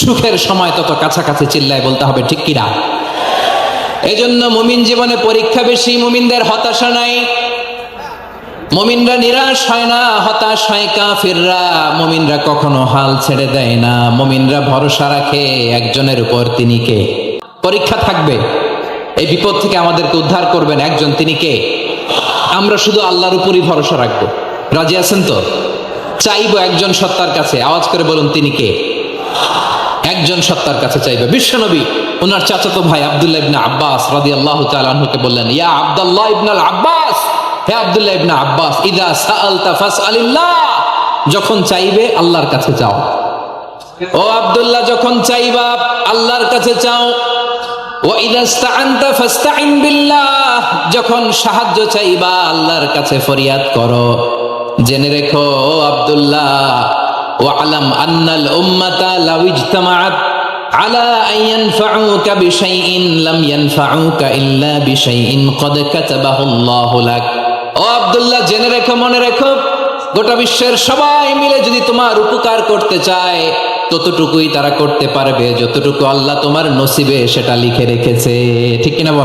সুখের সময় তত কাছাকাছি চিল্লায় বলতে হবে, ঠিক কিনা? এই জন্য মুমিন জীবনে পরীক্ষা বেশি, মুমিনদের হতাশা নাই। মমিনরা নিরাশ হয় না, হতাশ হয় কাফিররা। মমিনরা কখনো হাল ছেড়ে দেয় না, মমিনরা ভরসা রাখে একজনের উপর তিনি কে? পরীক্ষা থাকবে। এই বিপদ থেকে আমাদেরকে উদ্ধার করবেন একজন, তিনি কে? আমরা শুধু আল্লাহর উপরই ভরসা রাখব। রাজি আছেন তো? চাইব একজন সত্তার কাছে। আওয়াজ করে বলুন, তিনি কে? একজন সত্তার কাছে চাইবে। বিশ্বনবী ওনার চাচাতো ভাই আব্দুল্লাহ ইবনে আব্বাস রাদিয়াল্লাহু তাআলা আনহুকে বললেন, ইয়া আব্দুল্লাহ ইবনাল আব্বাস, হে আব্দুল্লাহ ইবনে আব্বাস, ইদা সাআলতা ফাসআলিল্লাহ, যখন চাইবে আল্লাহর কাছে চাও। ও আব্দুল্লাহ, যখন চাইবা আল্লাহর কাছে চাও। বিল্লাহ, যখন সাহায্য চাইবা আল্লাহর কাছে ফরিয়াদ করো। জেনে রেখো, ও আব্দুল্লাহ ওয়ালাম ও আব্দুল্লাহ, জেনে রেখো, মনে রেখো, গোটা বিশ্বের সবাই মিলে যদি তোমার উপকার করতে চায়, ততটুকুই তারা করতে পারবে, যতটুকু আল্লাহ তোমার নসিবে সেটা লিখে রেখেছে। ঠিক কিনা বল?